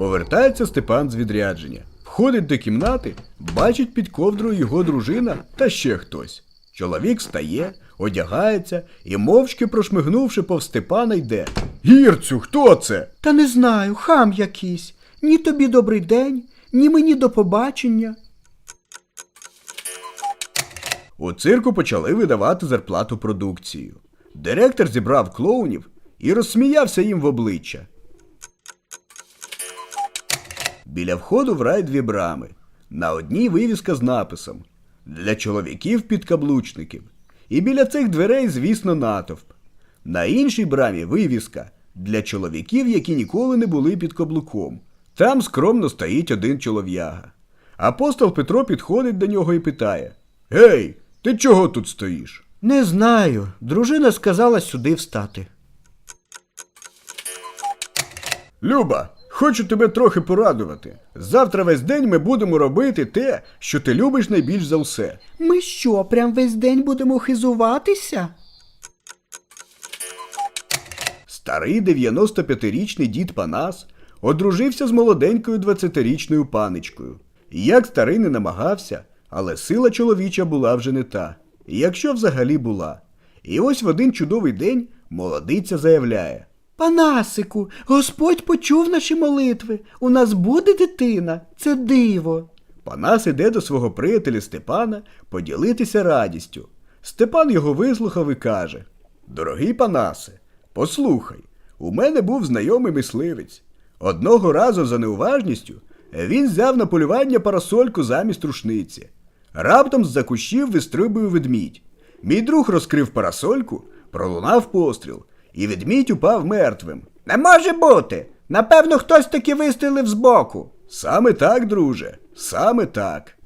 Повертається Степан з відрядження. Входить до кімнати, бачить під ковдрою його дружина та ще хтось. Чоловік встає, одягається і, мовчки прошмигнувши повз Степана, йде. Гірцю, хто це? Та не знаю, хам якийсь. Ні тобі добрий день, ні мені до побачення. У цирку почали видавати зарплату продукцію. Директор зібрав клоунів і розсміявся їм в обличчя. Біля входу в рай дві брами. На одній вивіска з написом Для чоловіків підкаблучників. І біля цих дверей, звісно, натовп. На іншій брамі вивіска для чоловіків, які ніколи не були під каблуком. Там скромно стоїть один чолов'яга. Апостол Петро підходить до нього і питає: Гей, ти чого тут стоїш? Не знаю. Дружина сказала сюди встати. Люба, хочу тебе трохи порадувати. Завтра весь день ми будемо робити те, що ти любиш найбільш за все. Ми що, прям весь день будемо хизуватися? Старий 95-річний дід Панас одружився з молоденькою 20-річною паничкою. Як старий не намагався, але сила чоловіча була вже не та, якщо взагалі була. І ось в один чудовий день молодиця заявляє. Панасику, Господь почув наші молитви. У нас буде дитина. Це диво. Панас іде до свого приятеля Степана поділитися радістю. Степан його вислухав і каже: Дорогий Панасе, послухай, у мене був знайомий мисливець. Одного разу за неуважністю він взяв на полювання парасольку замість рушниці. Раптом з-за кущів вистрибує ведмідь. Мій друг розкрив парасольку, пролунав постріл, і ведмідь упав мертвим. Не може бути. Напевно, хтось таки вистрілив збоку. Саме так, друже, саме так.